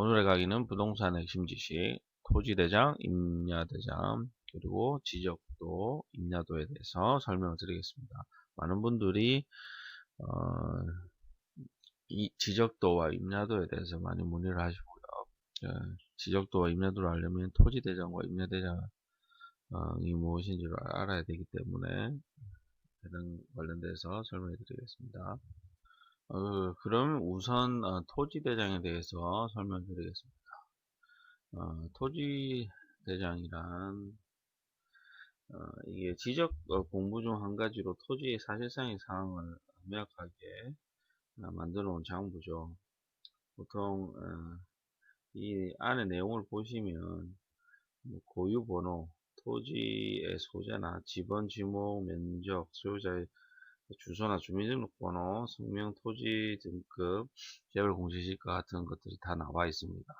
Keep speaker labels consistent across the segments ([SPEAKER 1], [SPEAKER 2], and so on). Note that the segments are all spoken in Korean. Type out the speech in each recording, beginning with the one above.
[SPEAKER 1] 오늘의 강의는 부동산의 핵심 지식, 토지대장, 임야대장, 그리고 지적도, 임야도에 대해서 설명을 드리겠습니다. 많은 분들이 어, 이 지적도와 임야도에 대해서 많이 문의를 하시고요. 예, 지적도와 임야도를 알려면 토지대장과 임야대장이 무엇인지를 알아야 되기 때문에 해당 관련돼서 설명해 드리겠습니다. 어, 그럼 우선 어, 토지대장에 대해서 설명드리겠습니다. 어, 토지대장이란 어, 이게 지적 어, 공부 중 한 가지로 토지의 사실상의 상황을 명확하게 어, 만들어 놓은 장부죠. 보통 이 안에 내용을 보시면 뭐 고유번호, 토지의 소재나 지번, 지목, 면적, 소유자의 주소나 주민등록번호, 성명, 토지 등급, 개별 공시지가 같은 것들이 다 나와 있습니다.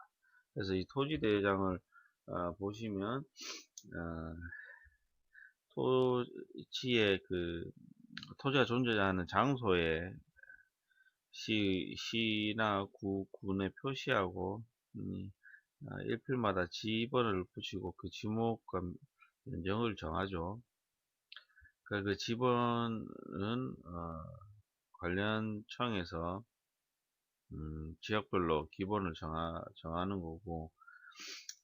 [SPEAKER 1] 그래서 이 토지 대장을 어, 보시면 어, 토지의 그 토지가 존재하는 장소에 시, 시나 구, 군에 표시하고 음, 어, 일필마다 지번을 붙이고 그 지목과 면적을 정하죠. 그러니까 그 지번은 어, 관련 청에서 음, 지역별로 기본을 정하, 정하는 거고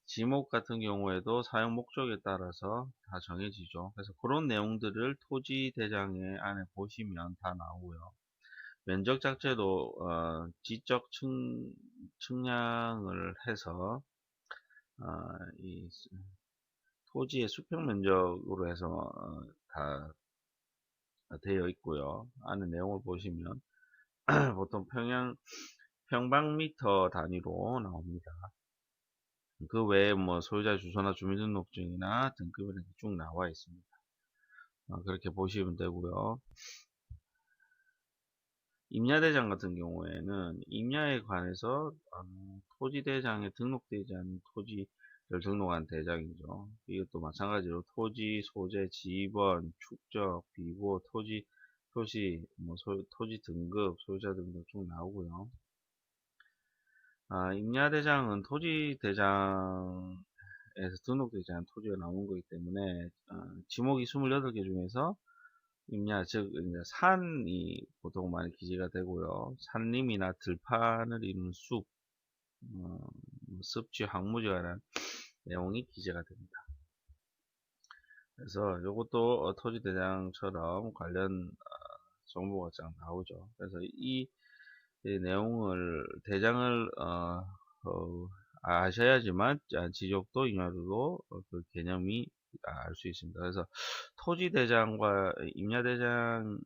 [SPEAKER 1] 지목 같은 경우에도 사용 목적에 따라서 다 정해지죠. 그래서 그런 내용들을 토지 대장에 안에 보시면 다 나오고요. 면적 자체도 어, 지적 측, 측량을 해서 어, 이 토지의 수평 면적으로 해서 어, 다 되어 있고요. 안에 내용을 보시면 보통 평양 평방미터 단위로 나옵니다. 그 외에 뭐 소유자 주소나 주민등록증이나 등급이 쭉 나와 있습니다. 어, 그렇게 보시면 되고요. 임야대장 같은 경우에는 임야에 관해서 어, 토지대장에 등록되지 않은 토지 등록한 대장이죠. 이것도 마찬가지로 토지, 소재, 지번, 축적, 비고, 토지, 표시, 뭐 소, 토지 등급, 소유자 등등 쭉 나오고요. 아, 임야대장은 토지대장에서 등록되지 않은 토지가 나온 거기 때문에 어, 지목이 28개 중에서 임야, 즉 산이 보통 많이 기재가 되고요. 산림이나 들판을 이루는 숲, 어, 뭐 습지, 관한 내용이 기재가 됩니다. 그래서 이것도 어, 토지대장처럼 관련 어, 정보가 쫙 나오죠. 그래서 이, 이 내용을 대장을 어, 어, 아셔야지만 지적도 임야도도 어, 그 개념이 알 수 있습니다. 그래서 토지대장과 임야대장이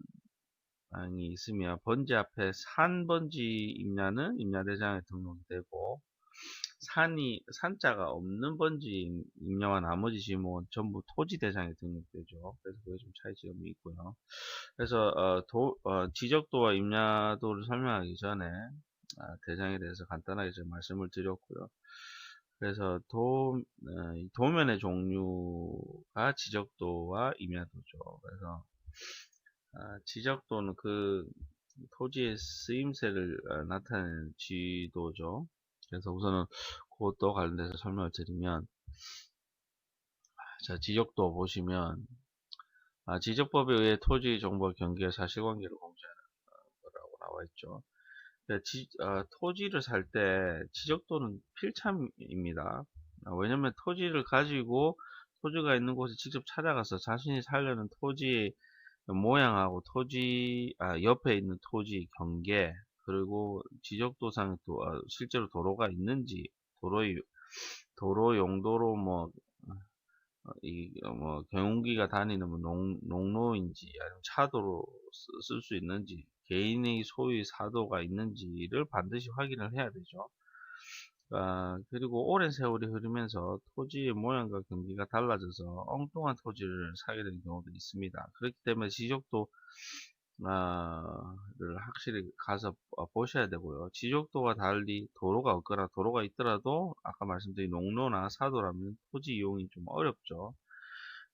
[SPEAKER 1] 있으면 번지 앞에 산번지 임야는 임야대장에 등록이 되고 산이 산자가 없는 번지 임야와 나머지 지목은 전부 토지 대상에 등록되죠. 그래서 그게 좀 차이점이 있고요. 그래서 어, 도, 어, 지적도와 임야도를 설명하기 전에 아, 대장에 대해서 간단하게 좀 말씀을 드렸고요. 그래서 도, 어, 도면의 종류가 지적도와 임야도죠. 그래서 아, 지적도는 그 토지의 쓰임새를 어, 나타내는 지도죠. 그래서 우선은 그것도 관련돼서 설명을 드리면 자 지적도 보시면 아, 지적법에 의해 토지 정보 경계의 사실관계를 공개하는 거라고 나와 있죠. 지, 아, 토지를 살 때 지적도는 필참입니다. 아, 왜냐면 토지를 가지고 토지가 있는 곳에 직접 찾아가서 자신이 살려는 토지의 모양하고 토지 아, 옆에 있는 토지 경계 그리고 지적도상 또 아, 실제로 도로가 있는지 도로 도로 용도로 뭐 어, 이뭐 경운기가 다니는 뭐 농, 농로인지 아니면 차도로 쓸 수 있는지 개인의 소유 사도가 있는지를 반드시 확인을 해야 되죠. 아, 그리고 오랜 세월이 흐르면서 토지의 모양과 경기가 달라져서 엉뚱한 토지를 사게 되는 경우도 있습니다. 그렇기 때문에 지적도 를 확실히 가서 어, 보셔야 되고요. 지적도와 달리 도로가 없거나 도로가 있더라도 아까 말씀드린 농로나 사도라면 토지 이용이 좀 어렵죠.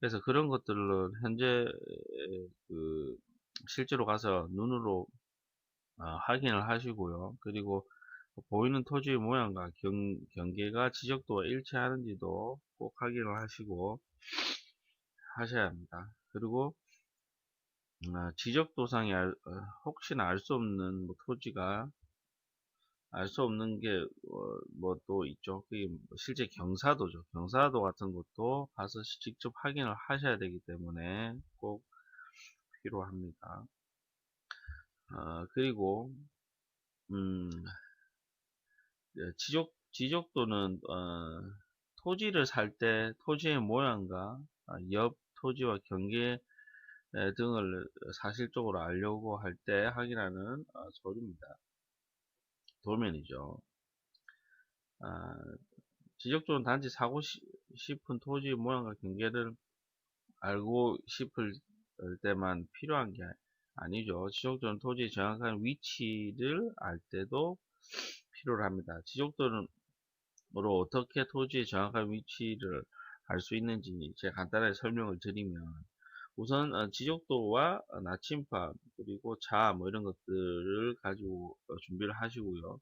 [SPEAKER 1] 그래서 그런 것들은 현재 그 실제로 가서 눈으로 어, 확인을 하시고요. 그리고 보이는 토지의 모양과 경, 경계가 지적도와 일치하는지도 꼭 확인을 하시고 하셔야 합니다. 그리고 어, 지적도상에 알, 어, 혹시나 알 수 없는 뭐 토지가 알 수 없는 게 뭐 또 있죠. 뭐 실제 경사도죠. 경사도 같은 것도 가서 직접 확인을 하셔야 되기 때문에 꼭 필요합니다. 어, 그리고 음, 예, 지적 지적도는 어, 토지를 살 때 토지의 모양과 옆 토지와 경계 등을 사실적으로 알려고 할 때 확인하는 어, 서류입니다. 도면이죠. 아, 지적조는 단지 사고 싶은 토지의 모양과 경계를 알고 싶을 때만 필요한 게 아니죠. 지적도는 토지의 정확한 위치를 알 때도 필요로 합니다. 지적도로 어떻게 토지의 정확한 위치를 알 수 있는지 제가 간단하게 설명을 드리면 우선 어, 지적도와 나침반 그리고 자 뭐 이런 것들을 가지고 어, 준비를 하시고요.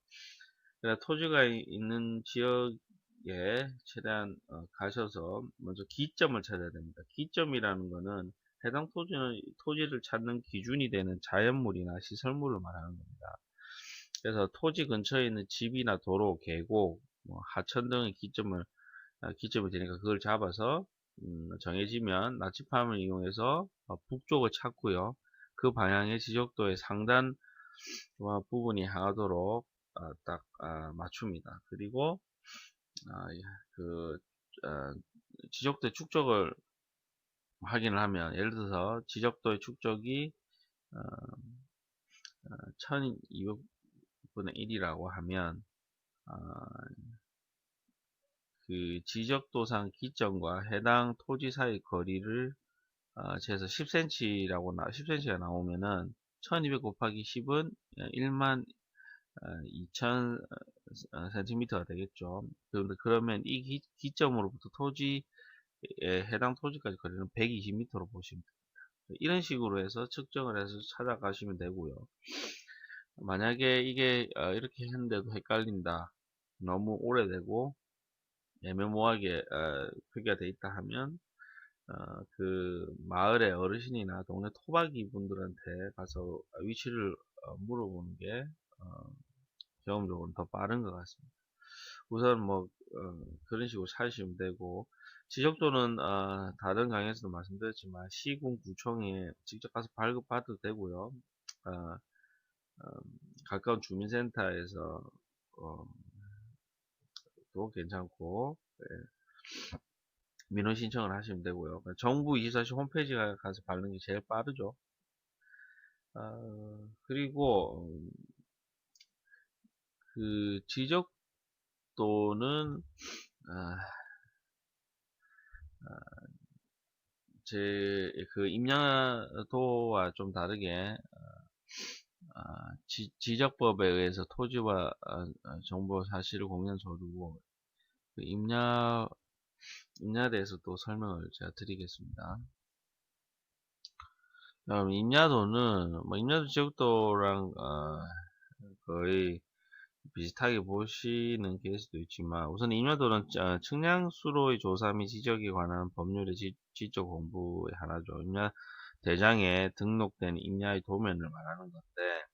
[SPEAKER 1] 토지가 있는 지역에 최대한 어, 가셔서 먼저 기점을 찾아야 됩니다. 기점이라는 것은 해당 토지는 토지를 찾는 기준이 되는 자연물이나 시설물을 말하는 겁니다. 그래서 토지 근처에 있는 집이나 도로, 계곡, 뭐 하천 등의 기점을 기점이 되니까 그걸 잡아서 음, 정해지면 나치팜을 이용해서 어, 북쪽을 찾고요. 그 방향의 지적도의 상단 부분이 향하도록 어, 딱 아, 맞춥니다. 그리고 아, 예, 그 어, 지적도의 축적을 확인을 하면 예를 들어서 지적도의 축적이 1200분의 1이라고 하면 그 지적도상 기점과 해당 토지 사이 거리를 어, 재서 10cm라고 나, 10cm가 나오면은 1200 곱하기 10은 1만 2000 cm가 되겠죠. 그런데 그러면 이 기, 기점으로부터 토지에 해당 토지까지 거리는 120m로 보시면 됩니다. 이런 식으로 해서 측정을 해서 찾아가시면 되고요. 만약에 이게 어, 이렇게 했는데도 헷갈린다. 너무 오래되고 애매모호하게 어, 표기가 되어 있다 하면 어, 그 마을의 어르신이나 동네 토박이 분들한테 가서 위치를 어, 물어보는 게 어, 경험적으로 더 빠른 것 같습니다. 우선 뭐 어, 그런 식으로 찾으시면 되고 지적도는 어, 다른 강의에서도 말씀드렸지만 시군 구청에 직접 가서 발급받아도 되고요. 가까운 주민센터에서 도 괜찮고 네. 민원 신청을 하시면 되고요. 정부 24시 홈페이지 에 가서 받는 게 제일 빠르죠. 어, 그리고 음, 그 지적도는 아, 아, 제그 임야도와 좀 다르게 아, 지, 적법에 의해서 토지와 아, 정보 사실을 서류고 그 임야 임야에 대해서 또 설명을 제가 드리겠습니다. 다음 임야도는 뭐 임야도 지역도랑 어, 거의 비슷하게 보시는 케이스도 있지만 우선 임야도는 측량수로의 조사 및 지적에 관한 법률의 지, 지적 공부의 하나죠. 임야 대장에 등록된 임야의 도면을 말하는 건데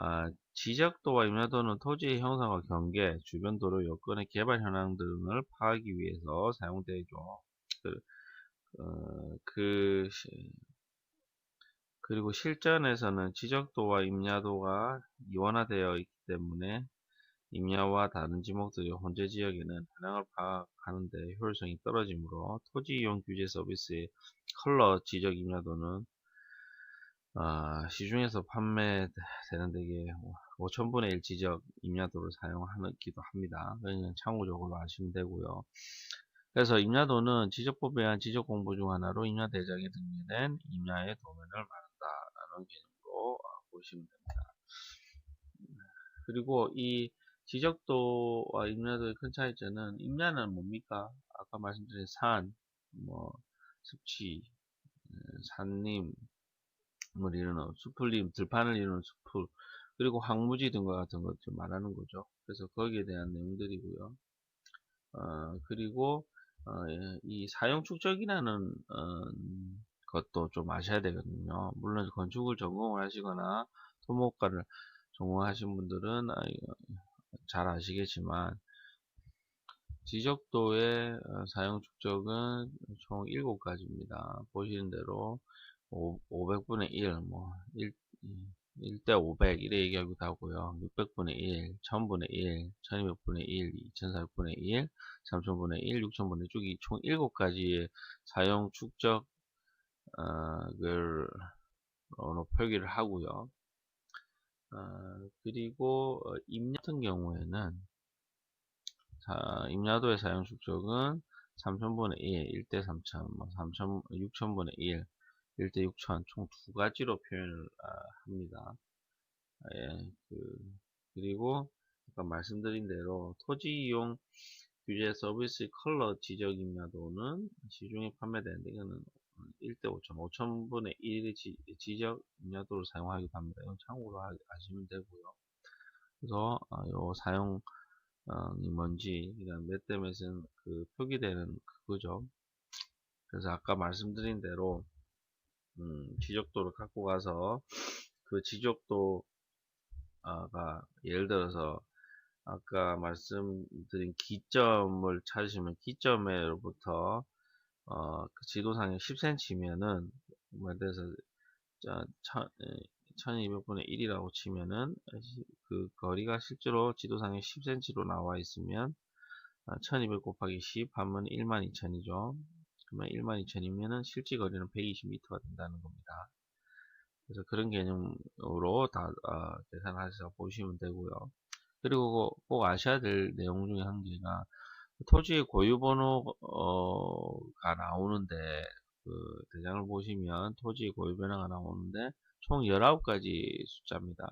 [SPEAKER 1] 아, 지적도와 임야도는 토지의 형상과 경계, 주변 도로 여건의 개발 현황 등을 파악하기 위해서 사용되죠. 그, 어, 그 그리고 실전에서는 지적도와 임야도가 이원화되어 있기 때문에 임야와 다른 지목들의 혼재 지역에는 현황을 파악하는 데 효율성이 떨어지므로 토지 이용 규제 서비스의 컬러 지적 임야도는 어, 시중에서 판매되는 데게 5천분의 1 지적 임야도를 사용하기도 합니다. 그냥 참고적으로 아시면 되고요. 그래서 임야도는 지적법에 의한 지적 공부 중 하나로 임야 대장에 등재된 임야의 도면을 말한다라는 개념으로 어, 보시면 됩니다. 그리고 이 지적도와 임야도의 큰 차이점은 임야는 뭡니까? 아까 말씀드린 산, 뭐 습지, 산림, 을 이루는 수풀림, 들판을 이루는 수풀, 그리고 황무지 등과 같은 것들 말하는 거죠. 그래서 거기에 대한 내용들이고요. 어, 그리고 어, 예, 이 사용 축적이라는 어, 것도 좀 아셔야 되거든요. 물론 건축을 전공을 하시거나 토목과를 전공하신 분들은 아, 잘 아시겠지만 지적도의 어, 사용 축적은 총 7가지입니다. 보시는 대로 500분의 1, 뭐 1, 1대 500 이래 얘기하기도 하고요. 600분의 1, 1000분의 1, 1200분의 1, 2400분의 1, 3000분의 1, 6000분의 쭉이 총 7가지의 사용 축적 어, 표기를 하고요. 어, 그리고 어, 임야 같은 경우에는 자, 임야도의 사용 축적은 3000분의 1, 1대 3000, 뭐 3000, 6000분의 1, 1대 6000총두 가지로 표현을 아, 합니다. 예, 그, 그리고 아까 말씀드린 대로 토지 이용 규제 서비스 컬러 지적 임야도는 시중에 판매되는데 이거는 1대 5천, 5천분의 1의 지, 적 임야도를 사용하기도 합니다. 이건 참고로 하, 시면 되고요. 그래서 어, 요 사용 이 뭔지 그다음 몇대몇은 그 표기되는 그거죠. 그래서 아까 말씀드린 대로 음, 지적도를 갖고 가서 그 지적도가 예를 들어서 아까 말씀드린 기점을 찾으시면 기점에로부터 어, 그 지도상에 10cm면은 뭐대해서 1200분의 1이라고 치면은 그 거리가 실제로 지도상에 10cm로 나와 있으면 1200 어, 곱하기 10 하면 12000이죠. 그러면 12000이면은 실제 거리는 120m가 된다는 겁니다. 그래서 그런 개념으로 다 어, 계산하셔서 보시면 되고요. 그리고 꼭 아셔야 될 내용 중에 한 개가 토지의 고유번호가 나오는데 그 대장을 보시면 토지의 고유번호가 나오는데 총 19가지 숫자입니다.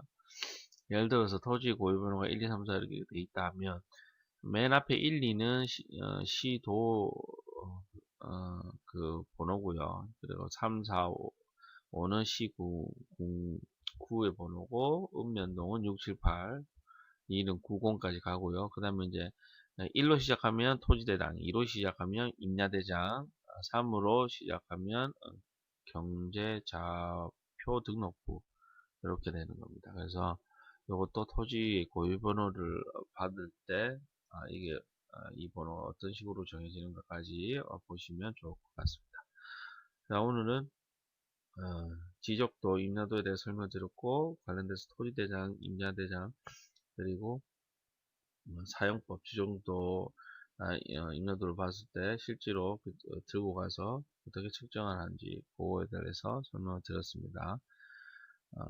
[SPEAKER 1] 예를 들어서 토지 고유번호가 1, 2, 3, 4 이렇게 돼 있다면 맨 앞에 1, 2는 시, 어, 시도 어, 그 번호고요. 그리고 3, 4, 5, 5는 시구 9의 번호고 읍면동은 6, 7, 8 2는 90까지 가고요. 그 다음에 이제 1로 시작하면 토지대장, 2로 시작하면 임야대장, 3으로 시작하면 어, 경제자표 등록부 이렇게 되는 겁니다. 그래서 이것도 토지 고유 번호를 받을 때 아, 이게 아, 이 번호가 어떤 식으로 정해지는 것까지 어, 보시면 좋을 것 같습니다. 자 오늘은 어, 지적도 임야도에 대해 설명드렸고 관련돼서 토지대장, 임야대장 그리고 뭐 사용법 지정도 아, 어, 임야도를 봤을 때 실제로 그, 어, 들고 가서 어떻게 측정을 하는지 그거에 대해서 설명을 드렸습니다. 어,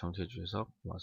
[SPEAKER 1] 정치해 주셔서 고맙습니다.